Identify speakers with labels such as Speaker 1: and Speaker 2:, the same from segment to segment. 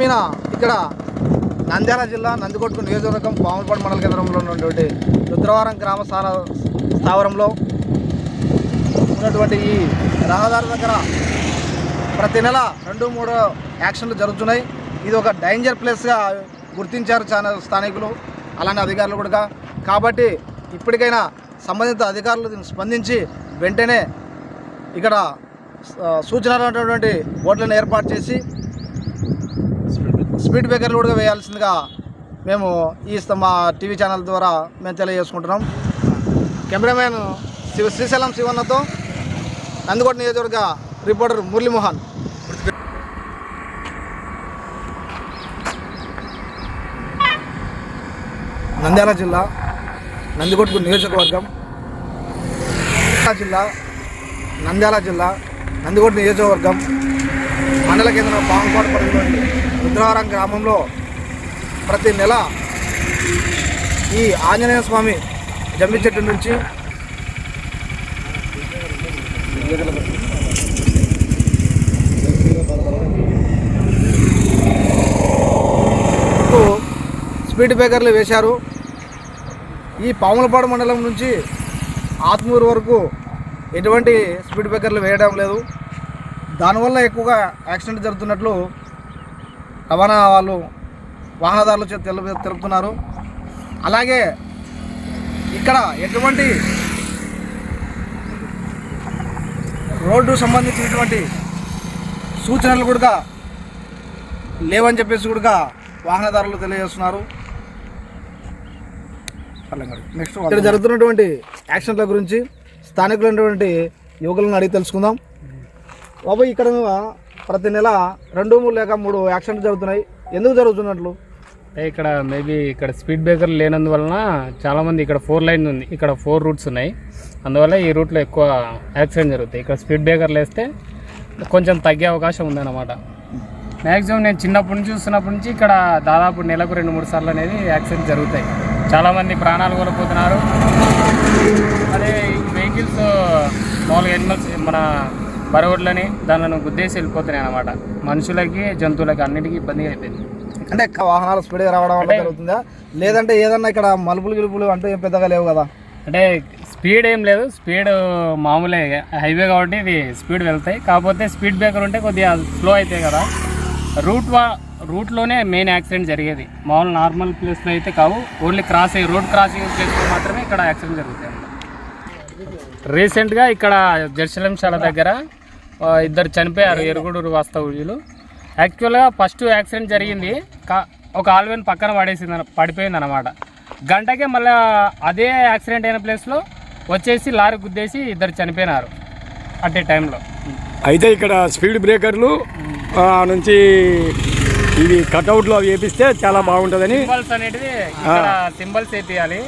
Speaker 1: మీన ఇక్కడ నంద్యాల జిల్లా నందికొట్టు నియోజకవర్గం పాములపాడు మండల కేంద్రంలో ఉన్నటువంటి రుద్రవరం గ్రామ స్థాన స్థావరంలో ఉన్నటువంటి ఈ రహదారి దగ్గర ప్రతి నెల రెండు మూడు యాక్షన్లు జరుగుతున్నాయి. ఇది ఒక డేంజర్ ప్లేస్గా గుర్తించారు చాలా స్థానికులు అలానే అధికారులు కూడా. కాబట్టి ఇప్పటికైనా సంబంధిత అధికారులు దీన్ని స్పందించి వెంటనే ఇక్కడ సూచనలు అనేటువంటి బోర్డులను ఏర్పాటు చేసి స్పీడ్ బ్రేకర్లు కూడా వేయాల్సిందిగా మేము ఈ మా టీవీ ఛానల్ ద్వారా మేము తెలియజేసుకుంటున్నాం. కెమెరామ్యాన్ శివ శ్రీశైలం శివన్నతో నందికోట నియోజకవర్గ రిపోర్టర్ మురళీమోహన్. నంద్యాల జిల్లా నందికొట్కు నియోజకవర్గం. జిల్లా నంద్యాల జిల్లా నందికొట్టు నియోజకవర్గం. మండల కేంద్రం పాంకోట పరిధిలోని రుద్రవరం గ్రామంలో ప్రతి నెల ఈ ఆంజనేయ స్వామి జమ్మి చెట్టు నుంచి స్పీడ్ బ్రేకర్లు వేశారు. ఈ పాములపాడు మండలం నుంచి ఆత్మూరు వరకు ఎటువంటి స్పీడ్ బ్రేకర్లు వేయడం లేదు. దానివల్ల ఎక్కువగా యాక్సిడెంట్ జరుగుతున్నట్లు రవాణా వాళ్ళు వాహనదారులు తెలుపుతున్నారు. అలాగే ఇక్కడ ఎటువంటి రోడ్డు సంబంధించినటువంటి సూచనలు కూడా లేవని చెప్పేసి కూడా వాహనదారులు తెలియజేస్తున్నారు. నెక్స్ట్ ఇక్కడ జరుగుతున్నటువంటి యాక్షన్ల గురించి స్థానికులైనటువంటి యువకులను అడిగి తెలుసుకుందాం. బాబు ఇక్కడ ప్రతి నెల రెండు మూడు లేక మూడు యాక్సిడెంట్ జరుగుతున్నాయి. ఎందుకు జరుగుతున్నట్లు?
Speaker 2: ఇక్కడ మేబీ ఇక్కడ స్పీడ్ బ్రేకర్ లేనందువలన చాలామంది ఇక్కడ ఫోర్ లైన్ ఉంది. ఇక్కడ ఫోర్ రూట్స్ ఉన్నాయి. అందువల్ల ఈ రూట్లో ఎక్కువ యాక్సిడెంట్ జరుగుతాయి. ఇక్కడ స్పీడ్ బ్రేకర్లు వేస్తే కొంచెం తగ్గే అవకాశం ఉందన్నమాట. మ్యాక్సిమం నేను చిన్నప్పటి నుంచి చూస్తున్నప్పటి నుంచి ఇక్కడ దాదాపు నెలకు రెండు మూడు సార్లు అనేది యాక్సిడెంట్ జరుగుతాయి. చాలామంది ప్రాణాలు కోల్పోతున్నారు. అదే వెహికల్స్ మామూలుగా ఎనిమల్స్ మన బరవడ్లని దానిని గుద్దేసి వెళ్ళిపోతున్నాయి అన్నమాట. మనుషులకి జంతువులకి అన్నిటికీ ఇబ్బంది అయిపోయింది.
Speaker 1: అంటే వాహనాలు స్పీడ్గా రావడం వల్ల
Speaker 2: అంటే-
Speaker 1: జరుగుతుందా? లేదంటే ఏదన్నా ఇక్కడ మలుపులు గిలుపులు అంటే ఏం పెద్దగా లేవు కదా?
Speaker 2: అంటే స్పీడ్ ఏం లేదు. స్పీడ్ మామూలే. హైవే కాబట్టి ఇది స్పీడ్ వెళ్తాయి. కాకపోతే స్పీడ్ బ్రేకర్ ఉంటే కొద్దిగా స్లో అవుతాయి కదా. రూట్ వా రూట్లోనే మెయిన్ యాక్సిడెంట్ జరిగేది. మామూలు నార్మల్ ప్లేస్లో అయితే కావు. ఓన్లీ క్రాసింగ్ రోడ్ క్రాసింగ్ ప్లేస్లో మాత్రమే ఇక్కడ యాక్సిడెంట్ జరుగుతాయి రీసెంట్గా ఇక్కడ జెరూసలంశాల దగ్గర ఇద్దరు చనిపోయారు ఎరుగుడూరు వాస్తవ్యులు. యాక్చువల్గా ఫస్ట్ యాక్సిడెంట్ జరిగింది. కా ఒక ఆల్వెన్ పక్కన పడేసింది పడిపోయింది అనమాట గంటకే మళ్ళీ అదే యాక్సిడెంట్ అయిన ప్లేస్లో వచ్చేసి లారీ గుద్దేసి ఇద్దరు చనిపోయినారు అట్ ఏ టైంలో
Speaker 3: అయితే ఇక్కడ స్పీడ్ బ్రేకర్లు నుంచి ఇవి కట్అవుట్లు అవి వేపిస్తే చాలా బాగుంటుందని.
Speaker 2: సింబల్స్ అనేటివి ఇక్కడ సింబల్స్ వేపియాలి.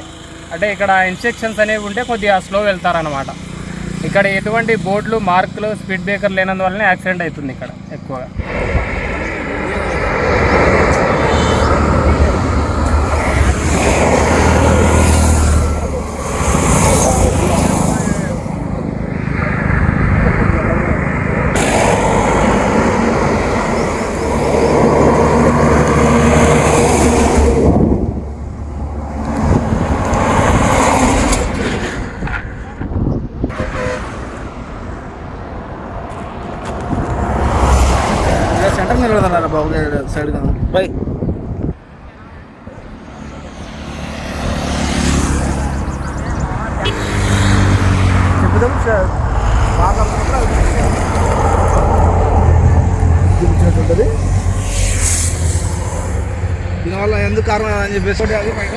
Speaker 2: అంటే ఇక్కడ ఇన్స్ట్రక్షన్స్ అనేవి ఉంటే కొద్దిగా స్లో వెళ్తారనమాట. ఇక్కడ ఎటువంటి బోర్డులు మార్కులు స్పీడ్ బ్రేకర్ లేనందువల్లనే యాక్సిడెంట్ అవుతుంది ఇక్కడ ఎక్కువగా.
Speaker 1: సెంటర్ నిలబడదన్నారు బాబు సైడ్ బై. చెప్పుదాం సార్. బాగా చూపించినట్టుంటుంది దీనివల్ల ఎందుకు కారణం అని చెప్పేసి. అది పైన